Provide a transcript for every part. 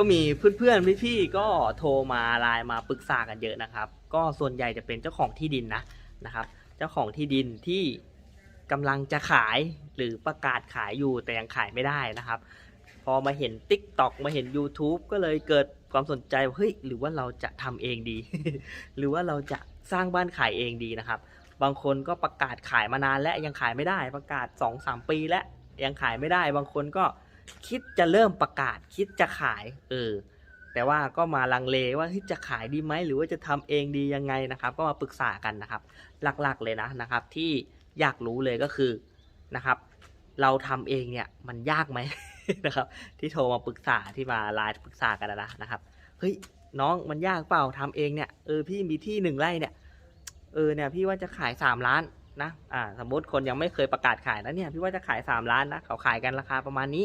ก็มีเพื่อนๆพี่ๆก็โทรมาไลน์มาปรึกษากันเยอะนะครับ ก็ส่วนใหญ่จะเป็นเจ้าของที่ดินนะนะครับ เจ้าของที่ดินที่กำลังจะขายหรือประกาศขายอยู่แต่ยังขายไม่ได้นะครับ พอมาเห็น Tik t o อกมาเห็น YouTube ก็เลยเกิดความสนใจเฮ้ยหรือว่าเราจะทำเองดี หรือว่าเราจะสร้างบ้านขายเองดีนะครับ บางคนก็ประกาศขายมานานและยังขายไม่ได้ประกาศ 2-3 ปีแล้วยังขายไม่ได้ บางคนก็ คิดจะเริ่มประกาศ คิดจะขาย เออ แต่ว่าก็มาลังเลว่าจะขายดีไหมหรือว่าจะทำเองดียังไงนะครับ ก็มาปรึกษากันนะครับ หลักๆเลยนะนะครับ ที่อยากรู้เลยก็คือนะครับ เราทำเองเนี่ยมันยากไหมนะครับ ที่โทรมาปรึกษาที่มาไลน์ปรึกษากันนะนะครับเฮ้ยน้องมันยากเปล่าทำเองเนี่ยเออพี่มีที่หนึ่งไร่เนี่ยเออเนี่ยพี่ว่าจะขายสามล้านนะอ่าสมมติคนยังไม่เคยประกาศขายนะเนี่ยพี่ว่าจะขายสามล้านนะเขาขายกันราคาประมาณนี้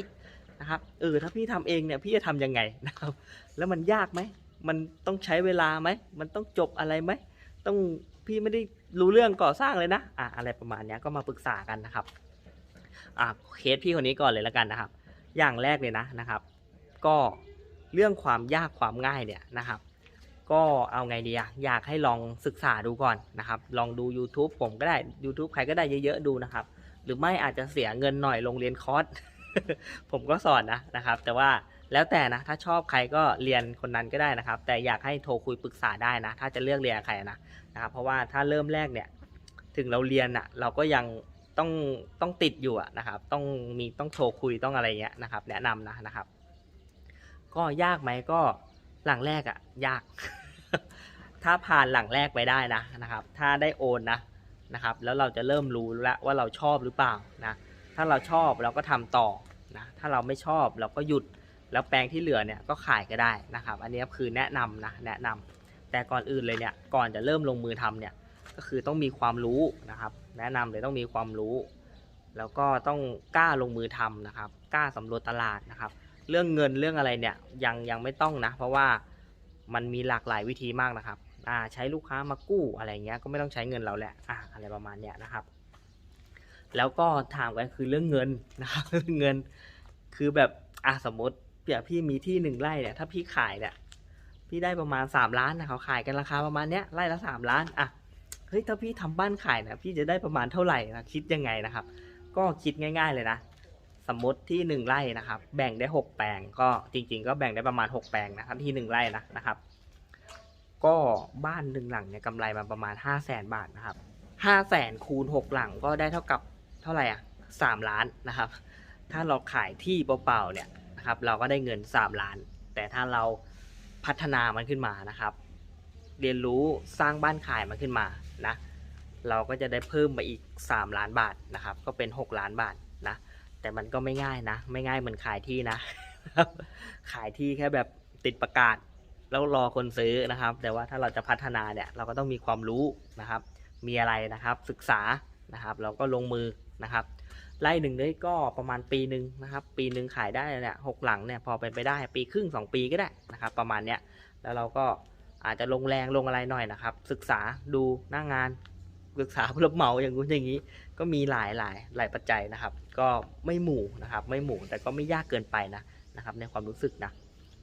นะครับเออถ้าพี่ทำเองเนี่ยพี่จะทำยังไงนะครับ แล้วมันยากไหมมันต้องใช้เวลาไหมมันต้องจบอะไรไหมต้องพี่ไม่ได้รู้เรื่องก่อสร้างเลยนะอ่าอะไรประมาณเนี้ยก็มาปรึกษากันนะครับอ่าเคสพี่คนนี้ก่อนเลยแล้วกันนะครับ อย่างแรกเลยนะนะครับ ก็เรื่องความยากความง่ายเนี่ยนะครับ ก็เอาไงดีอะอยากให้ลองศึกษาดูก่อนนะครับ ลองดู YouTube ผมก็ได้ YouTube ใครก็ได้เยอะๆดูนะครับ หรือไม่อาจจะเสียเงินหน่อยลงเรียนคอร์ส ผมก็สอนนะนะครับ แต่ว่าแล้วแต่นะ ถ้าชอบใครก็เรียนคนนั้นก็ได้นะครับ แต่อยากให้โทรคุยปรึกษาได้นะ ถ้าจะเลือกเรียนใครนะนะครับ เพราะว่าถ้าเริ่มแรกเนี่ย ถึงเราเรียนอะเราก็ยังต้องต้องติดอยู่อะนะครับ ต้องมีต้องโทรคุยต้องอะไรเงี้ยนะครับ แนะนำนะนะครับ ก็ยากไหมก็หลังแรกอะยาก ถ้าผ่านหลังแรกไปได้นะนะครับ ถ้าได้โอนนะนะครับ แล้วเราจะเริ่มรู้แล้วว่าเราชอบหรือเปล่านะ ถ้าเราชอบเราก็ทำต่อนะถ้าเราไม่ชอบเราก็หยุดแล้วแปลงที่เหลือเนี่ยก็ขายก็ได้นะครับ อันนี้คือแนะนำนะแนะนำแต่ก่อนอื่นเลยเนี่ยก่อนจะเริ่มลงมือทำเนี่ยก็คือต้องมีความรู้นะครับ แนะนำเลยต้องมีความรู้ แล้วก็ต้องกล้าลงมือทำนะครับ กล้าสำรวจตลาดนะครับ เรื่องเงินเรื่องอะไรเนี่ยยังยังไม่ต้องนะ เพราะว่ามันมีหลากหลายวิธีมากนะครับอ่าใช้ลูกค้ามากู้อะไรเงี้ยก็ไม่ต้องใช้เงินเราแหละอ่าอะไรประมาณเนี้ยนะครับ แล้วก็ถามกันคือเรื่องเงินนะครับเรื่องเงินคือแบบอะสมมติเดี๋ยพี่มีที่หนึ่งไร่เนี่ยถ้าพี่ขายเนี่ยพี่ได้ประมาณสามล้านนะเขาขายกันราคาประมาณเนี้ยไร่ละสามล้านอะเฮ้ยถ้าพี่ทำบ้านขายนะพี่จะได้ประมาณเท่าไหร่นะคิดยังไงนะครับ ก็คิดง่าย ๆเลยนะสมมติที่หนึ่งไร่นะครับ แบ่งได้หกแปลงก็จริง ๆ ก็แบ่งได้ประมาณหกแปลงนะครับที่หนึ่งไร่นะนะครับ ก็บ้านหนึ่งหลังเนี่ยกำไรมาประมาณห้าแสนบาทนะครับห้าแสนคูณหกหลังก็ได้เท่ากับ เท่าไหร่อะสามล้านนะครับ ถ้าเราขายที่เปล่าๆเนี่ยนะครับ เราก็ได้เงินสามล้าน แต่ถ้าเราพัฒนามันขึ้นมานะครับ เรียนรู้สร้างบ้านขายมันขึ้นมานะเราก็จะได้เพิ่มมาอีก 3 ล้านบาทนะครับ ก็เป็น 6 ล้านบาทนะแต่มันก็ไม่ง่ายนะ ไม่ง่ายเหมือนขายที่นะ ขายที่แค่แบบติดประกาศ แล้วรอคนซื้อนะครับ แต่ว่าถ้าเราจะพัฒนาเนี่ยเราก็ต้องมีความรู้นะครับ มีอะไรนะครับศึกษานะครับ เราก็ลงมือ นะครับไล่หนึ่งเลยก็ประมาณปีหนึ่งนะครับ ปีหนึ่งขายได้เนี่ยหกหลังเนี่ยพอเป็นไปได้ปีครึ่งสองปีก็ได้นะครับ ประมาณเนี้ยแล้วเราก็อาจจะลงแรงลงอะไรหน่อยนะครับ ศึกษาดูหน้างงานศึกษาผู้รับเหมาอย่างนู้นอย่างนี้ ก็มีหลายหลายหลายปัจจัยนะครับ ก็ไม่หมู่นะครับ ไม่หมู่แต่ก็ไม่ยากเกินไปนะนะครับ ในความรู้สึกนะ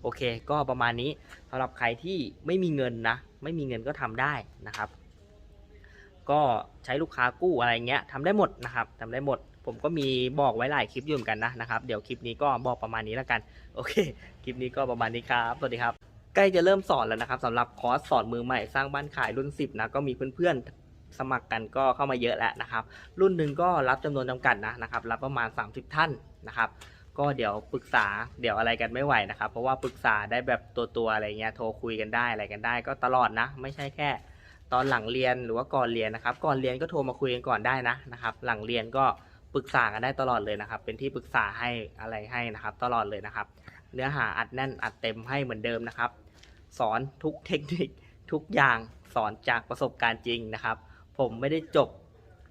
โอเค ก็ประมาณนี้สำหรับใครที่ไม่มีเงินนะ ไม่มีเงินก็ทำได้นะครับ ก็ใช้ลูกค้ากู้อะไรเงี้ยทำได้หมดนะครับทำได้หมด ผมก็มีบอกไว้หลายคลิปอยู่เหมือนกันนะนะครับเดี๋ยวคลิปนี้ก็บอกประมาณนี้แล้วกันโอเคคลิปนี้ก็ประมาณนี้ครับสวัสดีครับใกล้จะเริ่มสอนแล้วนะครับสำหรับคอร์สสอนมือใหม่สร้างบ้านขายรุ่น 10นะก็มีเพื่อนๆสมัครกันก็เข้ามาเยอะแล้วนะครับ รุ่นหนึ่งก็รับจำนวนจำกัดนะนะครับรับประมาณ 30 ท่านนะครับก็เดี๋ยวปรึกษาเดี๋ยวอะไรกันไม่ไหวนะครับ เพราะว่าปรึกษาได้แบบตัวตัวๆอะไรเงี้ยโทรคุยกันได้อะไรกันได้ก็ตลอดนะ ไม่ใช่แค่ ตอนหลังเรียนหรือว่าก่อนเรียนนะครับ ก่อนเรียนก็โทรมาคุยกันก่อนได้นะนะครับ หลังเรียนก็ปรึกษากันได้ตลอดเลยนะครับ เป็นที่ปรึกษาให้อะไรให้นะครับ ตลอดเลยนะครับ เนื้อหาอัดแน่นอัดเต็มให้เหมือนเดิมนะครับ สอนทุกเทคนิคทุกอย่างสอนจากประสบการณ์จริงนะครับ ผมไม่ได้จบ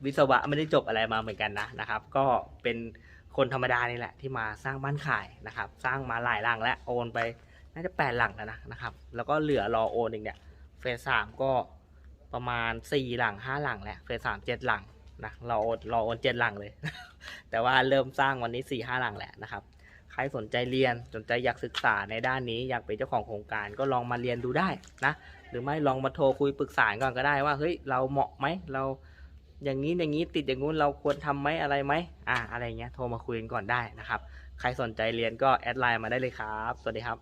วิศวะไม่ได้จบอะไรมาเหมือนกันนะนะครับ ก็เป็นคนธรรมดานี่แหละที่มาสร้างบ้านขายนะครับ สร้างมาหลายหลังและโอนไปน่าจะแปดหลังแล้วนะนะครับ แล้วก็เหลือรอโอนอีกเนี่ยเฟสสามก็ ประมาณสี่หลังห้าหลังแหล้วเฟสสามเจ็ดหลังนะรอโอนรอโอนเจ็ดหลังเลย แต่ว่าเริ่มสร้างวันนี้สี่ห้าหลังแหละนะครับ ใครสนใจเรียนสนใจอยากศึกษาในด้านนี้อยากเป็นเจ้าของโครงการก็ลองมาเรียนดูได้นะ หรือไม่ลองมาโทรคุยปรึกษาก่อนก็ได้ว่าเฮ้ยเราเหมาะไหมเราอย่างนี้อย่างนี้ติดอย่างงู้นเราควรทำไหมอะไรไหมอ่าอะไรเงี้ยโทรมาคุยกันก่อนได้นะครับ ใครสนใจเรียนก็แอดไลน์มาได้เลยครับ สวัสดีครับ